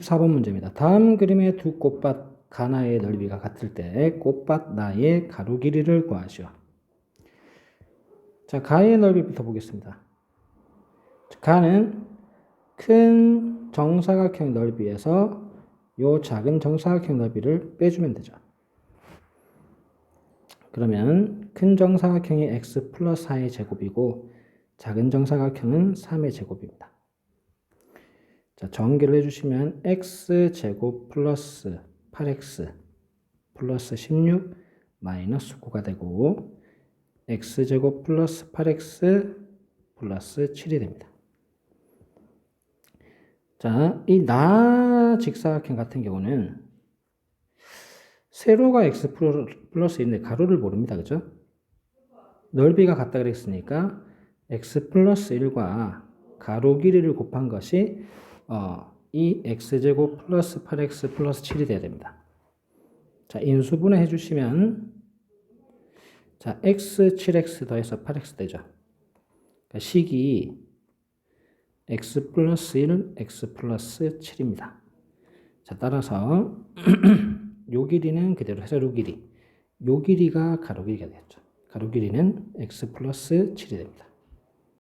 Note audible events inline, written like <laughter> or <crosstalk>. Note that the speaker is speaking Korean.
4번 문제입니다. 다음 그림의 두 꽃밭 가나의 넓이가 같을 때 꽃밭 나의 가로 길이를 구하시오. 자, 가의 넓이부터 보겠습니다. 자, 가는 큰 정사각형 넓이에서 요 작은 정사각형 넓이를 빼주면 되죠. 그러면 큰 정사각형이 x 플러스 4의 제곱이고 작은 정사각형은 3의 제곱입니다. 자, 전개를 해주시면 x 제곱 플러스 8x 플러스 16 마이너스 9가 되고 x 제곱 플러스 8x 플러스 7이 됩니다. 자, 이 나 직사각형 같은 경우는 세로가 x 플러스 인데 가로를 모릅니다. 그죠? 넓이가 같다 그랬으니까 x 플러스 1과 가로 길이를 곱한 것이 어, 이 x제곱 플러스 8x 플러스 7이 돼야 됩니다. 자, 인수분해 해주시면 자, x 7x 더해서 8x 되죠. 그러니까 식이 x 플러스 1, x 플러스 7입니다. 자, 따라서 <clears throat> 요 길이는 그대로 세로 길이, 요 길이가 가로 길이가 되겠죠. 가로 길이는 x 플러스 7이 됩니다.